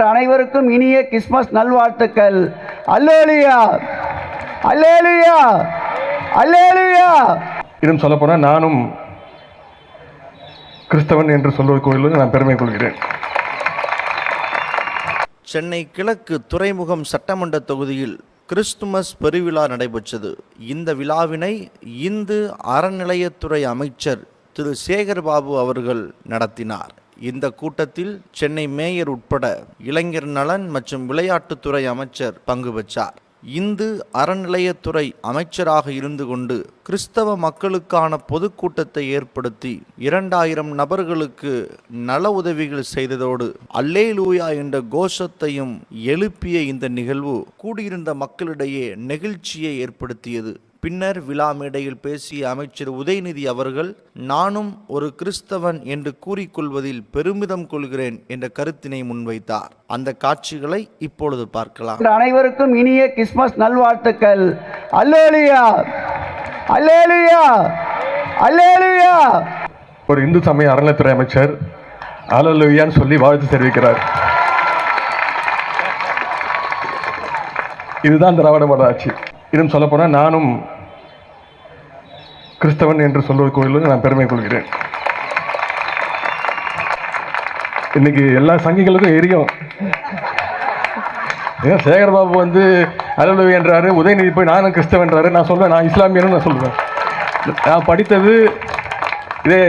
அனைவருக்கும் இனிய கிறிஸ்மஸ் நல்வாழ்த்துக்கள். அல்லேலுயா. அல்லேலுயா. அல்லேலுயா. இன்னும் சொல்லப்போனால் நானும் கிறிஸ்தவன் என்று சொல்வதற்கு நான் பெருமை கொள்கிறேன். சென்னை கிழக்கு துறைமுகம் சட்டமன்ற தொகுதியில் கிறிஸ்துமஸ் பெருவிழா நடைபெற்றது. இந்த விழாவினை இந்து அறநிலையத்துறை அமைச்சர் திரு சேகர்பாபு அவர்கள் நடத்தினார். இந்த கூட்டத்தில் சென்னை மேயர் உட்பட இளைஞர் நலன் மற்றும் விளையாட்டுத்துறை அமைச்சர் பங்கு பெற்றார். இந்து அறநிலையத்துறை அமைச்சராக இருந்து கொண்டு கிறிஸ்தவ மக்களுக்கான பொதுக்கூட்டத்தை ஏற்படுத்தி இரண்டாயிரம் நபர்களுக்கு நல உதவிகள் செய்ததோடு அல்லேலூயா என்ற கோஷத்தையும் எழுப்பிய இந்த நிகழ்வு கூடியிருந்த மக்களிடையே நெகிழ்ச்சியை ஏற்படுத்தியது. பின்னர் விழா மேடையில் பேசிய அமைச்சர் உதயநிதி அவர்கள் நானும் ஒரு கிறிஸ்தவன் என்று கூறிக்கொள்வதில் பெருமிதம் கொள்கிறேன் என்ற கருத்தினை முன்வைத்தார். அந்த காட்சிகளை இப்பொழுது பார்க்கலாம். அனைவருக்கும் இனிய கிறிஸ்மஸ் நல்வாழ்த்துக்கள். அல்லேலுயா! அல்லேலுயா! அல்லேலுயா! ஒரு இந்து சமய அறநிலைத்துறை அமைச்சர் அலலுயான்னு சொல்லி வாழ்த்து தெரிவிக்கிறார். இதுதான் திராவிட மாடல் ஆட்சி. இன்னும் சொல்லப்போனால் நானும் கிறிஸ்தவன் என்று சொல்வதற்கு நான் பெருமை கொள்கிறேன். இன்னைக்கு எல்லா சங்கிகளுக்கும் எரியும். ஏன் சேகர்பாபு வந்து அலுவலவி என்றாரு உதயநிதி போய் நானும் கிறிஸ்தவன்றாரு நான் சொல்வேன் நான் இஸ்லாமியன்னு நான் சொல்வேன். நான் படித்தது இதே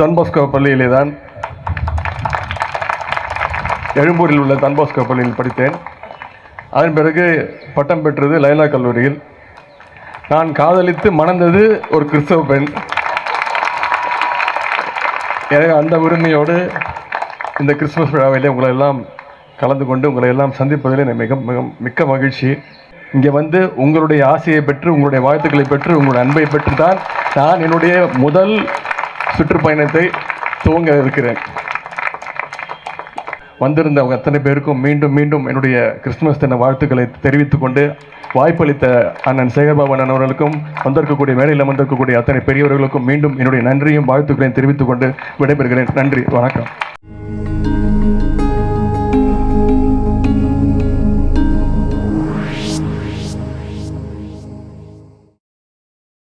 தன்பாஸ்கோ பள்ளியிலே தான். எழும்பூரில் உள்ள தன்பாஸ்கோ பள்ளியில் படித்தேன். அதன் பிறகு பட்டம் பெற்றது லைலா கல்லூரியில். நான் காதலித்து மணந்தது ஒரு கிறிஸ்தவ பெண். எனவே அந்த உரிமையோடு இந்த கிறிஸ்துமஸ் விழாவிலே உங்களை எல்லாம் கலந்து கொண்டு உங்களை எல்லாம் சந்திப்பதில் எனக்கு மிக மிக மிக்க மகிழ்ச்சி. இங்கே வந்து உங்களுடைய ஆசையை பெற்று உங்களுடைய வாழ்த்துக்களை பெற்று உங்களுடைய அன்பை பெற்று தான் நான் என்னுடைய முதல் சுற்றுப்பயணத்தை துவங்க இருக்கிறேன். வந்திருந்தவங்க அத்தனை பேருக்கும் மீண்டும் மீண்டும் என்னுடைய கிறிஸ்துமஸ் தின வாழ்த்துக்களை தெரிவித்துக் கொண்டு வாய்ப்பளித்த அண்ணன் சேகர்பாபு அண்ணன் அவர்களுக்கும் வந்திருக்கக்கூடிய மேடையில் வந்திருக்கக்கூடிய அத்தனை பெரியவர்களுக்கும் மீண்டும் என்னுடைய நன்றியும் வாழ்த்துக்களையும் தெரிவித்துக் கொண்டு விடைபெறுகிறேன். நன்றி வணக்கம்.